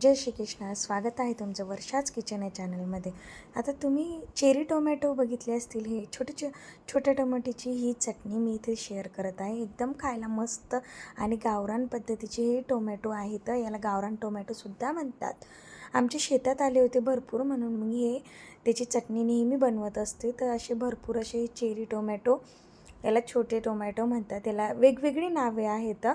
जय श्री कृष्ण स्वागत आहे तुमचं वर्षाच किचन या चॅनलमध्ये. आता तुम्ही चेरी टोमॅटो बघितले असतील हे छोटे छो छोट्या टोमॅटोची ही चटणी मी इथे शेअर करत आहे. एकदम खायला मस्त आणि गावरान पद्धतीचे हे टोमॅटो आहेत याला गावरान टोमॅटोसुद्धा म्हणतात. आमच्या शेतात आले होते भरपूर म्हणून मी हे त्याची चटणी नेहमी बनवत असते. तर असे भरपूर असे चेरी टोमॅटो याला छोटे टोमॅटो म्हणतात. याला वेगवेगळी नावे आहेत.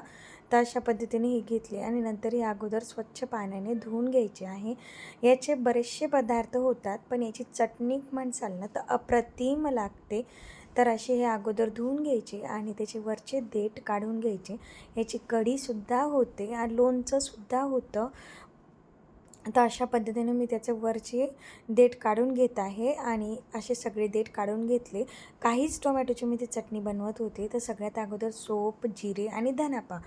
तर अशा पद्धतीने ही घेतली आणि नंतर ही अगोदर स्वच्छ पाण्याने धुवून घ्यायची आहे. याचे बरेचसे पदार्थ होतात पण याची चटणी म्हणसाल ना तर अप्रतिम लागते. तर असे हे अगोदर धुवून घ्यायचे आणि त्याचे वरचे देठ काढून घ्यायचे. याची कढीसुद्धा होते आणि लोणचंसुद्धा होतं. तर अशा पद्धतीने मी त्याचे वरचे देठ काढून घेत आहे आणि असे सगळे देठ काढून घेतले. काहीच टोमॅटोची मी ती चटणी बनवत होते. तर सगळ्यात अगोदर सोप जिरे आणि धनापा.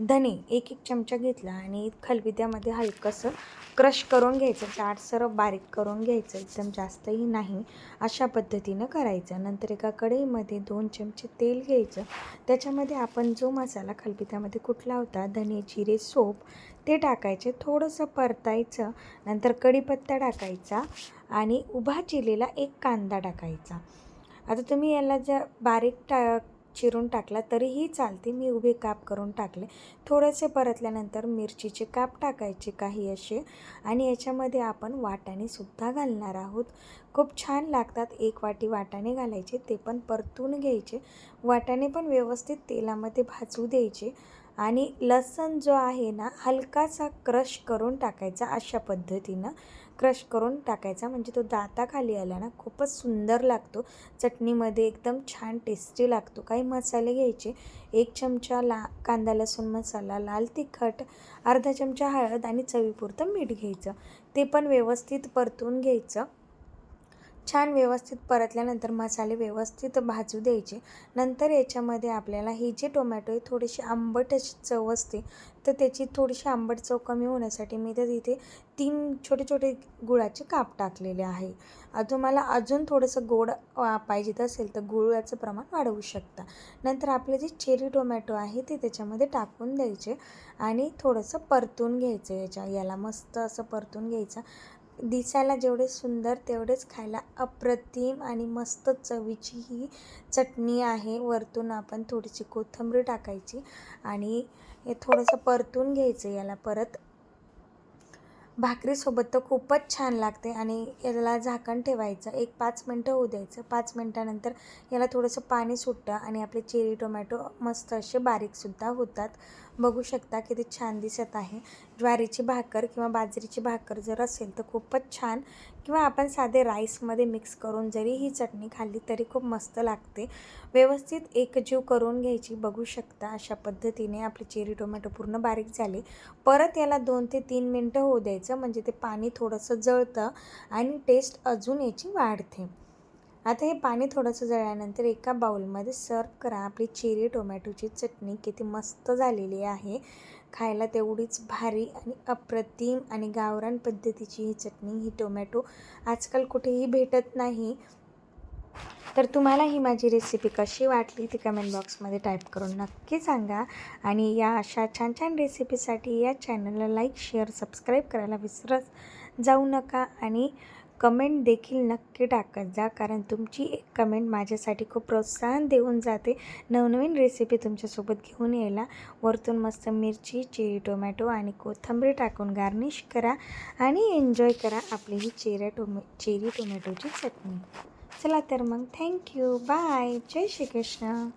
धने एक एक चमचा घेतला आणि खलबित्यामध्ये हलकंसं क्रश करून घ्यायचं. जाडसर बारीक करून घ्यायचं. एकदम जास्तही नाही. अशा पद्धतीनं करायचं. नंतर एका कढईमध्ये दोन चमचे तेल घ्यायचं. त्याच्यामध्ये आपण जो मसाला खलबित्यामध्ये कुठला होता धने जिरे सोप ते टाकायचे थोडंसं परतायचं नंतर कढीपत्ता टाकायचा आणि उभा चिरलेला एक कांदा टाकायचा. आता तुम्ही याला जर बारीक टा चिरून टाकला तरीही चालते. मी उभे काप करून टाकले. थोडेसे परतल्यानंतर मिरचीचे काप टाकायचे काही असे आणि याच्यामध्ये आपण वाटाणेसुद्धा घालणार आहोत. खूप छान लागतात. एक वाटी वाटाणे घालायचे ते पण परतून घ्यायचे. वाटाणे पण व्यवस्थित तेलामध्ये भाजू द्यायचे. आणि लसण जो आहे ना हलकासा क्रश करून टाकायचा अशा पद्धतीनं. क्रश करून टाकायचा म्हणजे तो दाताखाली आला ना खूपच सुंदर लागतो. चटणीमध्ये एकदम छान टेस्टी लागतो. काही मसाले घ्यायचे. एक चमचा ला कांदा लसूण मसाला लाल तिखट अर्धा चमचा हळद आणि चवीपुरतं मीठ घ्यायचं. ते पण व्यवस्थित परतून घ्यायचं. छान व्यवस्थित परतल्यानंतर मसाले व्यवस्थित भाजू द्यायचे. नंतर याच्यामध्ये आपल्याला हे जे टोमॅटो आहे थोडीशी आंबट अशी चव असते तर त्याची थोडीशी आंबट चव कमी होण्यासाठी मी तर तिथे तीन छोटे छोटे गुळाचे काप टाकलेले आहे. तुम्हाला अजून थोडंसं गोड पाहिजेत असेल तर गुळाचं प्रमाण वाढवू शकता. नंतर आपले जे चेरी टोमॅटो आहे ते त्याच्यामध्ये टाकून द्यायचे आणि थोडंसं परतून घ्यायचं याच्या याला मस्त असं परतून घ्यायचं. दिसायला जेवढे सुंदर तेवढेच खायला अप्रतिम आणि मस्त चवीची ही चटणी आहे. वरतून आपण थोडीशी कोथिंबीर टाकायची आणि हे थोडंसं परतून घ्यायचं याला परत. भाकरीसोबत तर खूपच छान लागते आणि याला झाकण ठेवायचं. एक पाच मिनटं होऊ द्यायचं. पाच मिनटानंतर याला थोडंसं पाणी सुटतं आणि आपले चेरी टोमॅटो मस्त असे बारीकसुद्धा होतात. बघू शकता किती छान दिसत आहे. ज्वारीची भाकर किंवा बाजरीची भाकर जर असेल तर खूपच छान. किंवा आपण साधे राईसमध्ये मिक्स करून जरी ही चटणी खाल्ली तरी खूप मस्त लागते. व्यवस्थित एकजीव करून घ्यायची बघू शकता अशा पद्धतीने आपली चेरी टोमॅटो पूर्ण बारीक झाले. परत याला दोन ते तीन मिनटं होऊ द्यायचं म्हणजे ते पाणी थोडंसं जळतं आणि टेस्ट अजून याची वाढते. आता हे पाणी थोडंसं जळल्यानंतर एका बाउलमध्ये सर्व करा. आपली चेरी टोमॅटोची चटणी किती मस्त झालेली आहे. खायला तेवढीच भारी आणि अप्रतिम आणि गावरान पद्धतीची ही चटणी ही टोमॅटो आजकाल कुठेही भेटत नाही. तर तुम्हाला ही माझी रेसिपी कशी वाटली ती कमेंट बॉक्समध्ये टाईप करून नक्की सांगा. आणि या अशा छान छान रेसिपीसाठी या चॅनलला लाईक शेअर सबस्क्राईब करायला विसरत जाऊ नका. आणि कमेंट देखील नक्की टाकत जा कारण तुमची एक कमेंट माझ्यासाठी खूप प्रोत्साहन देऊन जाते. नवनवीन रेसिपी तुमच्यासोबत घेऊन यायला. वरतून मस्त मिरची चिरी टोमॅटो आणि कोथिंबीर टाकून गार्निश करा आणि एन्जॉय करा आपली ही चेऱ्या टोमॅ चेरी टोमॅटोची चटणी. चला तर मग थँक्यू बाय जय श्रीकृष्ण.